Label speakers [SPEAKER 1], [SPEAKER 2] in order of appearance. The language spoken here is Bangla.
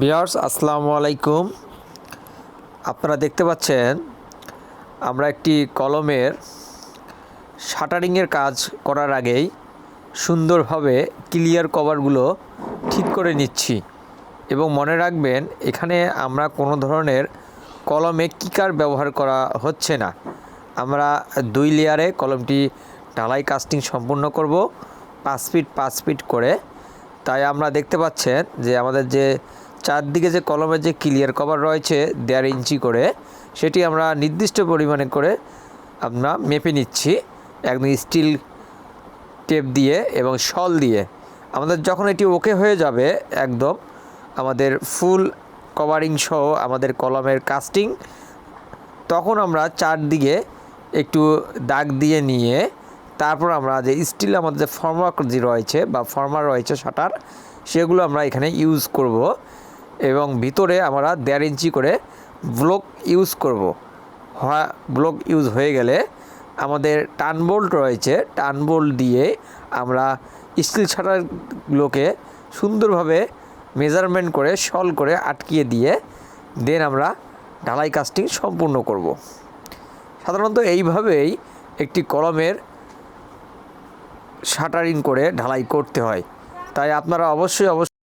[SPEAKER 1] বিয়ার্স, আসসালামু আলাইকুম। আপনারা দেখতে পাচ্ছেন, আমরা একটি কলমের শাটারিংয়ের কাজ করার আগেই সুন্দরভাবে ক্লিয়ার কভারগুলো ঠিক করে নিচ্ছি। এবং মনে রাখবেন, এখানে আমরা কোনো ধরনের কলমে কিকার ব্যবহার করা হচ্ছে না। আমরা দুই লেয়ারে কলমটি ঢালাই কাস্টিং সম্পূর্ণ করব, পাঁচ ফিট পাঁচ ফিট করে। তাই আমরা দেখতে পাচ্ছেন যে আমাদের যে চারদিকে যে কলমের যে ক্লিয়ার কভার রয়েছে দেড় ইঞ্চি করে, সেটি আমরা নির্দিষ্ট পরিমাণে করে আমরা মেপে নিচ্ছি। একদম স্টিল টেপ দিয়ে এবং শল দিয়ে। আমাদের যখন এটি ওকে হয়ে যাবে, একদম আমাদের ফুল কভারিং সহ আমাদের কলমের কাস্টিং তখন আমরা চারদিকে একটু দাগ দিয়ে নিয়ে, তারপর আমরা যে স্টিল আমাদের যে ফর্মা যে রয়েছে বা ফর্মা রয়েছে শাটার, সেগুলো আমরা এখানে ইউজ করব। এবং ভিতরে আমরা দেড় ইঞ্চি করে ব্লক ইউজ করব। হয়, ব্লক ইউজ হয়ে গেলে আমাদের টান বোল্ট রয়েছে। টান বোল্ট দিয়ে আমরা স্টিল শাটারগুলোকে সুন্দরভাবে মেজারমেন্ট করে সল করে আটকিয়ে দিয়ে দেন আমরা ঢালাই কাস্টিং সম্পূর্ণ করব। সাধারণত এইভাবেই একটি কলমের শাটারিং করে ঢালাই করতে হয়। তাই আপনারা অবশ্যই অবশ্যই